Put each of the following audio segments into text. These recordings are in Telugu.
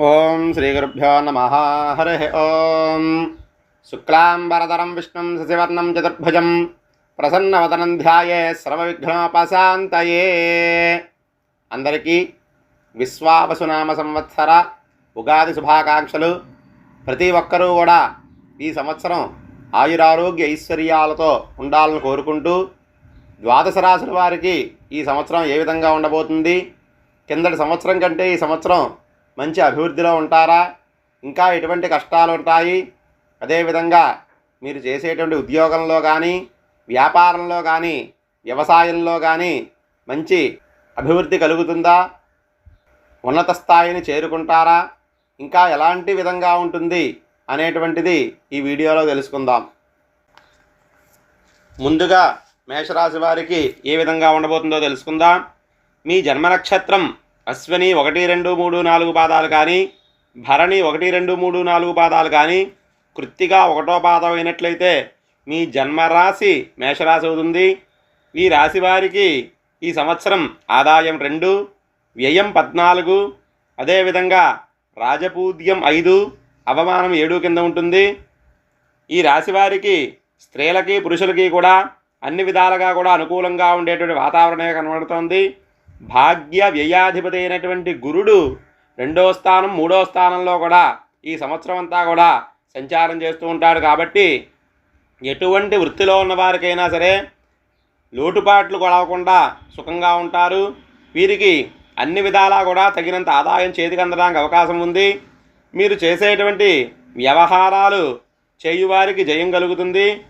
ఓం శ్రీ గురుభ్యో నమ. హరి ఓం. శుక్లాంబరధరం విష్ణుం శశివర్ణం చతుర్భుజం. ప్రసన్నవదనం ధ్యాయే సర్వవిఘ్నోపశాంతయే. అందరికీ విశ్వావసునామ సంవత్సర ఉగాది శుభాకాంక్షలు. ప్రతి ఒక్కరూ కూడా ఈ సంవత్సరం ఆయురారోగ్య ఐశ్వర్యాలతో ఉండాలని కోరుకుంటూ ద్వాదశ రాశుల వారికి ఈ సంవత్సరం ఏ విధంగా ఉండబోతుంది? కిందటి సంవత్సరం కంటే ఈ సంవత్సరం మంచి అభివృద్ధిలో ఉంటారా? ఇంకా ఎటువంటి కష్టాలు ఉంటాయి? అదేవిధంగా మీరు చేసేటువంటి ఉద్యోగంలో కానీ వ్యాపారంలో కానీ వ్యవసాయంలో కానీ మంచి అభివృద్ధి కలుగుతుందా? ఉన్నత స్థాయిని చేరుకుంటారా? ఇంకా ఎలాంటి విధంగా ఉంటుంది అనేటువంటిది ఈ వీడియోలో తెలుసుకుందాం. ముందుగా మేషరాశి వారికి ఏ విధంగా ఉండబోతుందో తెలుసుకుందాం. మీ జన్మ నక్షత్రం అశ్వని ఒకటి రెండు మూడు నాలుగు పాదాలు కానీ భరణి ఒకటి రెండు మూడు నాలుగు పాదాలు కానీ కృత్తిగా ఒకటో పాదం అయినట్లయితే మీ జన్మరాశి మేషరాశి అవుతుంది. ఈ రాశి వారికి ఈ సంవత్సరం ఆదాయం రెండు వ్యయం పద్నాలుగు అదేవిధంగా రాజపూజ్యం ఐదు అవమానం ఏడు కింద ఉంటుంది. ఈ రాశి వారికి స్త్రీలకి పురుషులకి కూడా అన్ని విధాలుగా కూడా అనుకూలంగా ఉండేటువంటి వాతావరణమే కనబడుతోంది. భాగ్య వ్యయాధిపతి అయినటువంటి గురుడు రెండో స్థానం మూడో స్థానంలో కూడా ఈ సంవత్సరం అంతా కూడా సంచారం చేస్తూ ఉంటాడు కాబట్టి ఎటువంటి వృత్తిలో ఉన్నవారికైనా సరే లోటుపాట్లు కొడవకుండా సుఖంగా ఉంటారు. వీరికి అన్ని విధాలా కూడా తగినంత ఆదాయం చేతికి అందడానికి అవకాశం ఉంది. మీరు చేసేటువంటి వ్యవహారాలు చేయువారికి జయం కలుగుతుంది.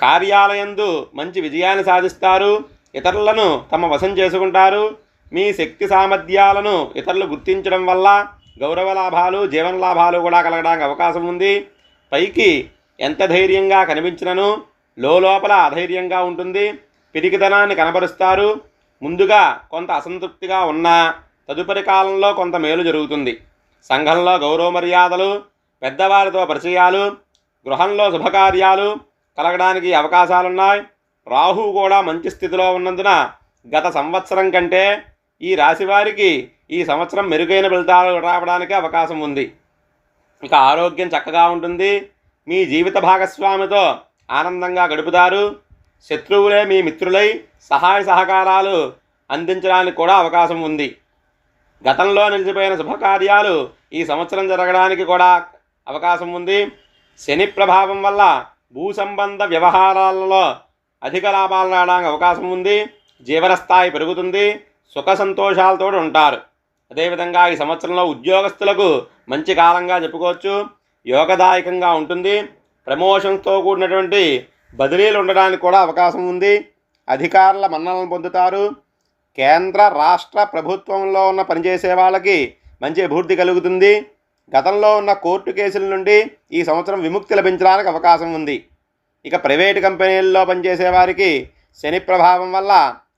కార్యాలయందు మంచి విజయాన్ని సాధిస్తారు. ఇతరులను తమ వశం చేసుకుంటారు. మీ శక్తి సామర్థ్యాలను ఇతరులు గుర్తించడం వల్ల గౌరవ లాభాలు జీవన లాభాలు కూడా కలగడానికి అవకాశం ఉంది. పైకి ఎంత ధైర్యంగా కనిపించినను లోపల అధైర్యంగా ఉంటుంది. పిరికితనాన్ని కనబరుస్తారు. ముందుగా కొంత అసంతృప్తిగా ఉన్నా తదుపరి కాలంలో కొంత మేలు జరుగుతుంది. సంఘంలో గౌరవ మర్యాదలు పెద్దవారితో పరిచయాలు గృహంలో శుభకార్యాలు కలగడానికి అవకాశాలున్నాయి. రాహు కూడా మంచి స్థితిలో ఉన్నందున గత సంవత్సరం కంటే ఈ రాశివారికి ఈ సంవత్సరం మెరుగైన ఫలితాలు రావడానికి అవకాశం ఉంది. ఇక ఆరోగ్యం చక్కగా ఉంటుంది. మీ జీవిత భాగస్వామితో ఆనందంగా గడుపుతారు. శత్రువులే మీ మిత్రులై సహాయ సహకారాలు అందించడానికి కూడా అవకాశం ఉంది. గతంలో నిలిచిపోయిన శుభకార్యాలు ఈ సంవత్సరం జరగడానికి కూడా అవకాశం ఉంది. శని ప్రభావం వల్ల భూ సంబంధ వ్యవహారాలలో అధిక లాభాలు రావడానికి అవకాశం ఉంది జీవన స్థాయి పెరుగుతుంది సుఖ సంతోషాలతో ఉంటారు. అదేవిధంగా ఈ సంవత్సరంలో ఉద్యోగస్తులకు మంచి కాలంగా చెప్పుకోవచ్చు. యోగదాయకంగా ఉంటుంది. ప్రమోషన్స్తో కూడినటువంటి బదిలీలు ఉండడానికి కూడా అవకాశం ఉంది. అధికారుల మన్నలను పొందుతారు. కేంద్ర రాష్ట్ర ప్రభుత్వంలో ఉన్న పనిచేసే వాళ్ళకి మంచి అభివృద్ధి కలుగుతుంది. గతంలో ఉన్న కోర్టు కేసుల నుండి ఈ సంవత్సరం విముక్తి లభించడానికి అవకాశం ఉంది. ఇక ప్రైవేటు కంపెనీల్లో పనిచేసే వారికి శని ప్రభావం వల్ల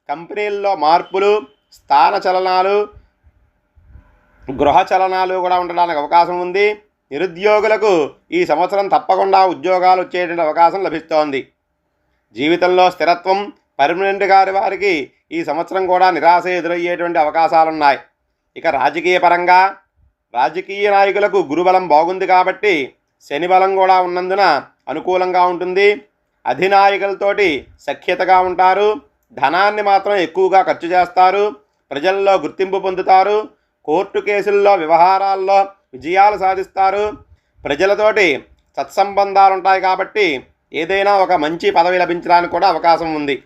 కంపెనీల్లో మార్పులు స్థాన చలనాలు గృహ చలనాలు కూడా ఉండడానికి అవకాశం ఉంది. నిరుద్యోగులకు ఈ సంవత్సరం తప్పకుండా ఉద్యోగాలు వచ్చేటువంటి అవకాశం లభిస్తోంది. జీవితంలో స్థిరత్వం పర్మనెంట్ గారి వారికి ఈ సంవత్సరం కూడా నిరాశ ఎదురయ్యేటువంటి అవకాశాలున్నాయి. ఇక రాజకీయ పరంగా రాజకీయ నాయకులకు గురుబలం బాగుంది కాబట్టి శని బలం కూడా ఉన్నందున అనుకూలంగా ఉంటుంది. అధినాయకులతోటి సఖ్యతగా ఉంటారు. ధనాన్ని మాత్రం ఎక్కువగా ఖర్చు చేస్తారు. ప్రజల్లో గుర్తింపు పొందుతారు. కోర్టు కేసుల్లో వ్యవహారాల్లో విజయాలు సాధిస్తారు. ప్రజలతోటి సత్సంబంధాలు ఉంటాయి కాబట్టి ఏదైనా ఒక మంచి పదవి లభించడానికి కూడా అవకాశం ఉంది.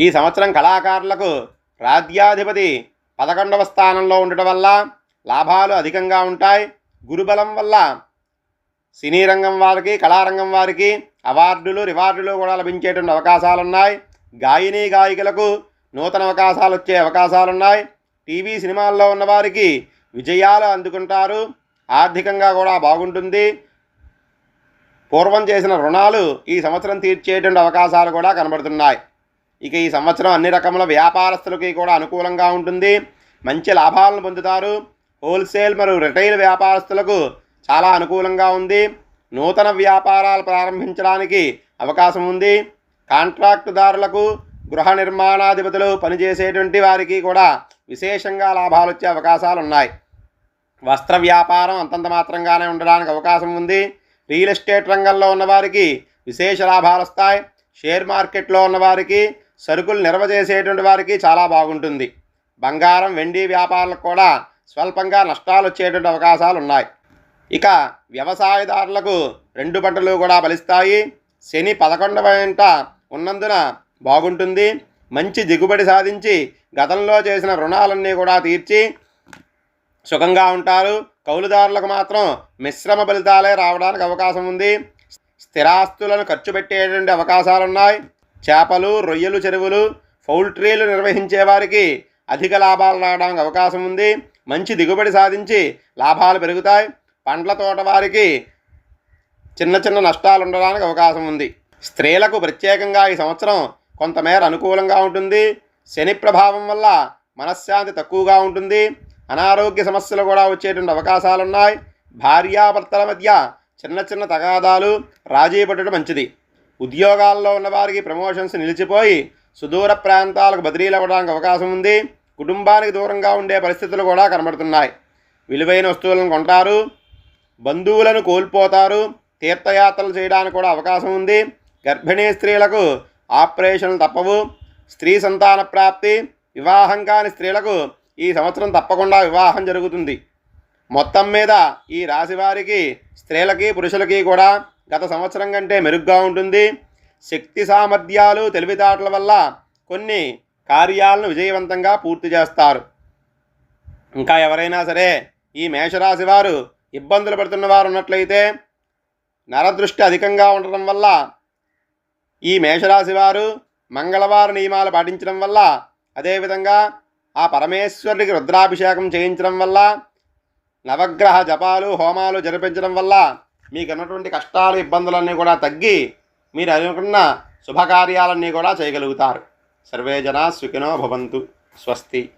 ఈ సంవత్సరం కళాకారులకు రాజ్యాధిపతి పదకొండవ స్థానంలో ఉండటం వల్ల లాభాలు అధికంగా ఉంటాయి. గురుబలం వల్ల సినీ రంగం వారికి కళారంగం వారికి అవార్డులు రివార్డులు కూడా లభించేటువంటి అవకాశాలు ఉన్నాయి గాయని గాయకులకు నూతన అవకాశాలు వచ్చే అవకాశాలున్నాయి. టీవీ సినిమాల్లో ఉన్నవారికి విజయాలు అందుకుంటారు. ఆర్థికంగా కూడా బాగుంటుంది. పూర్వం చేసిన రుణాలు ఈ సంవత్సరం తీర్చేటువంటి అవకాశాలు కూడా కనబడుతున్నాయి. ఇక ఈ సంవత్సరం అన్ని రకముల వ్యాపారస్తులకి కూడా అనుకూలంగా ఉంటుంది. మంచి లాభాలను పొందుతారు. హోల్సేల్ మరియు రిటైల్ వ్యాపారస్తులకు చాలా అనుకూలంగా ఉంది. నూతన వ్యాపారాలు ప్రారంభించడానికి అవకాశం ఉంది. కాంట్రాక్టుదారులకు గృహ నిర్మాణాధిపతులు పనిచేసేటువంటి వారికి కూడా విశేషంగా లాభాలు వచ్చే అవకాశాలు ఉన్నాయి. వస్త్ర వ్యాపారం అంతంత మాత్రంగానే ఉండడానికి అవకాశం ఉంది. రియల్ ఎస్టేట్ రంగంలో ఉన్నవారికి విశేష లాభాలు వస్తాయి. షేర్ మార్కెట్లో ఉన్నవారికి సరుకులు నిల్వ చేసేటువంటి వారికి చాలా బాగుంటుంది. బంగారం వెండి వ్యాపారాలకు కూడా స్వల్పంగా నష్టాలు వచ్చేటువంటి అవకాశాలు ఉన్నాయి. ఇక వ్యవసాయదారులకు రెండు పంటలు కూడా ఫలిస్తాయి. శని పదకొండవ వెంట ఉన్నందున బాగుంటుంది. మంచి దిగుబడి సాధించి గతంలో చేసిన రుణాలన్నీ కూడా తీర్చి సుఖంగా ఉంటారు. కౌలుదారులకు మాత్రం మిశ్రమ ఫలితాలే రావడానికి అవకాశం ఉంది. స్థిరాస్తులను ఖర్చు పెట్టేటువంటి అవకాశాలు ఉన్నాయి చేపలు రొయ్యలు చెరువులు పౌల్ట్రీలు నిర్వహించే వారికి అధిక లాభాలు రావడానికి అవకాశం ఉంది. మంచి దిగుబడి సాధించి లాభాలు పెరుగుతాయి. పండ్ల తోట వారికి చిన్న చిన్న నష్టాలు ఉండడానికి అవకాశం ఉంది. స్త్రీలకు ప్రత్యేకంగా ఈ సంవత్సరం కొంతమేర అనుకూలంగా ఉంటుంది. శని ప్రభావం వల్ల మనశ్శాంతి తక్కువగా ఉంటుంది. అనారోగ్య సమస్యలు కూడా వచ్చేటువంటి అవకాశాలు ఉన్నాయి భార్యాభర్తల మధ్య చిన్న చిన్న తగాదాలు రాజీ పడటం మంచిది. ఉద్యోగాల్లో ఉన్నవారికి ప్రమోషన్స్ నిలిచిపోయి సుదూర ప్రాంతాలకు బదిలీలు అవ్వడానికి అవకాశం ఉంది. కుటుంబానికి దూరంగా ఉండే పరిస్థితులు కూడా కనబడుతున్నాయి. విలువైన వస్తువులను కొంటారు. బంధువులను కోల్పోతారు. తీర్థయాత్రలు చేయడానికి కూడా అవకాశం ఉంది. గర్భిణీ స్త్రీలకు ఆపరేషన్లు తప్పవు. స్త్రీ సంతాన ప్రాప్తి వివాహం కాని స్త్రీలకు ఈ సంవత్సరం తప్పకుండా వివాహం జరుగుతుంది. మొత్తం మీద ఈ రాశి వారికి స్త్రీలకి పురుషులకి కూడా గత సంవత్సరం కంటే మెరుగ్గా ఉంటుంది. శక్తి సామర్థ్యాలు తెలివితేటల వల్ల కొన్ని కార్యాలను విజయవంతంగా పూర్తి చేస్తారు. ఇంకా ఎవరైనా సరే ఈ మేషరాశి వారు ఇబ్బందులు పడుతున్న వారు ఉన్నట్లయితే నరదృష్టి అధికంగా ఉండటం వల్ల ఈ మేషరాశి వారు మంగళవార నియమాలు పాటించడం వల్ల అదేవిధంగా ఆ పరమేశ్వరుడికి రుద్రాభిషేకం చేయించడం వల్ల నవగ్రహ జపాలు హోమాలు జరిపించడం వల్ల మీకు ఉన్నటువంటి కష్టాలు ఇబ్బందులన్నీ కూడా తగ్గి మీరు అనుకున్న శుభకార్యాలన్నీ కూడా చేయగలుగుతారు. సర్వే జనా సుఖినో భవంతు. స్వస్తి.